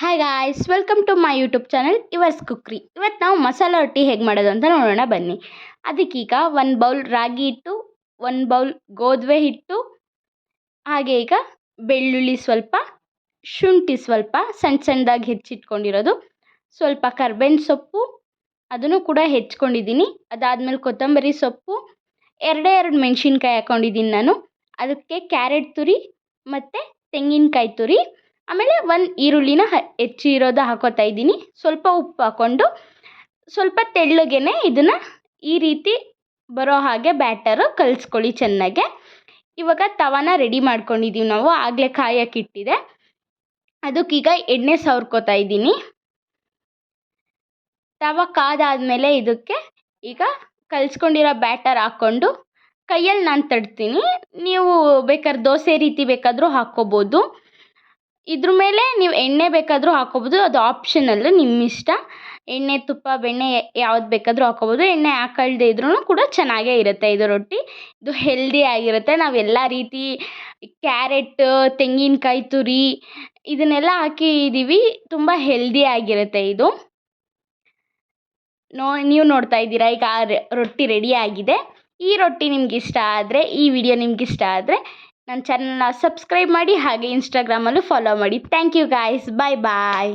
Hi guys welcome to my YouTube channel yours cookery ಇವತ್ತು ನಾವು ಮಸಾಲ ರೊಟ್ಟಿ ಹೇಗೆ ಮಾಡೋದು ಅಂತ ನೋಡೋಣ ಬನ್ನಿ. ಅದಕ್ಕೀಗ ಒಂದು ಬೌಲ್ ರಾಗಿ ಹಿಟ್ಟು ಒಂದು ಬೌಲ್ ಗೋಧುವೆ ಹಿಟ್ಟು, ಹಾಗೆ ಈಗ ಬೆಳ್ಳುಳ್ಳಿ ಸ್ವಲ್ಪ, ಶುಂಠಿ ಸ್ವಲ್ಪ ಸಣ್ಣ ಸಣ್ಣದಾಗಿ ಹೆಚ್ಚಿಟ್ಕೊಂಡಿರೋದು. ಸ್ವಲ್ಪ ಕರ್ಬೇವಿನ ಸೊಪ್ಪು, ಅದನ್ನು ಕೂಡ ಹೆಚ್ಕೊಂಡಿದ್ದೀನಿ ಅದಾದಮೇಲೆ ಕೊತ್ತಂಬರಿ ಸೊಪ್ಪು, ಎರಡೇ ಎರಡು ಮೆಣಸಿನ್ಕಾಯಿ ಹಾಕ್ಕೊಂಡಿದ್ದೀನಿ ನಾನು. ಅದಕ್ಕೆ ಕ್ಯಾರೆಟ್ ತುರಿ ಮತ್ತು ತೆಂಗಿನಕಾಯಿ ತುರಿ. ಆಮೇಲೆ ಒಂದು ಈರುಳ್ಳಿನ ಹೆಚ್ಚಿರೋದು ಹಾಕೋತಾ ಇದ್ದೀನಿ. ಸ್ವಲ್ಪ ಉಪ್ಪು ಹಾಕ್ಕೊಂಡು ಸ್ವಲ್ಪ ತೆಳ್ಳಗೆ ಇದನ್ನು ಈ ರೀತಿ ಬರೋ ಹಾಗೆ ಬ್ಯಾಟರು ಕಲಿಸ್ಕೊಳ್ಳಿ ಚೆನ್ನಾಗೆ. ಇವಾಗ ತವಾನ ರೆಡಿ ಮಾಡ್ಕೊಂಡಿದ್ದೀವಿ ನಾವು, ಆಗಲೇ ಕಾಯಕ್ಕಿಟ್ಟಿದೆ ಅದಕ್ಕೀಗ ಎಣ್ಣೆ ಸವರ್ಕೋತಾ ಇದ್ದೀನಿ. ತವ ಕಾದಾದಮೇಲೆ ಇದಕ್ಕೆ ಈಗ ಕಲಿಸ್ಕೊಂಡಿರೋ ಬ್ಯಾಟರ್ ಹಾಕ್ಕೊಂಡು ಕೈಯಲ್ಲಿ ನಾನು ತಡ್ತೀನಿ ನೀವು ಬೇಕಾದ್ರೆ ದೋಸೆ ರೀತಿ ಬೇಕಾದರೂ ಹಾಕ್ಕೋಬೋದು. ಇದ್ರ ಮೇಲೆ ನೀವು ಎಣ್ಣೆ ಬೇಕಾದರೂ ಹಾಕ್ಕೊಬೋದು ಅದು ಆಪ್ಷನಲ್ ನಿಮ್ಮ ಇಷ್ಟ. ಎಣ್ಣೆ, ತುಪ್ಪ, ಬೆಣ್ಣೆ ಯಾವ್ದು ಬೇಕಾದರೂ ಹಾಕ್ಕೊಬೋದು ಎಣ್ಣೆ ಹಾಕಲ್ದೆ ಇದ್ರೂ ಕೂಡ ಚೆನ್ನಾಗೇ ಇರುತ್ತೆ ಇದು ರೊಟ್ಟಿ. ಇದು ಹೆಲ್ದಿ ಆಗಿರುತ್ತೆ. ನಾವು ಎಲ್ಲ ರೀತಿ ಕ್ಯಾರೆಟ್, ತೆಂಗಿನಕಾಯಿ, ತುರಿ ಇದನ್ನೆಲ್ಲ ಹಾಕಿದ್ದೀವಿ ತುಂಬ ಹೆಲ್ದಿ ಆಗಿರುತ್ತೆ ಇದು. ನೋ, ನೀವು ನೋಡ್ತಾ ಇದ್ದೀರಾ, ಈಗ ರೊಟ್ಟಿ ರೆಡಿ ಆಗಿದೆ. ಈ ರೊಟ್ಟಿ ನಿಮ್ಗೆ ಇಷ್ಟ ಆದರೆ, ಈ ವಿಡಿಯೋ ನಿಮ್ಗೆ ಇಷ್ಟ ಆದರೆ ನನ್ನ ಚಾನಲ್ನ ಸಬ್ಸ್ಕ್ರೈಬ್ ಮಾಡಿ ಹಾಗೆ ಇನ್ಸ್ಟಾಗ್ರಾಮಲ್ಲೂ ಫಾಲೋ ಮಾಡಿ. Thank you guys bye bye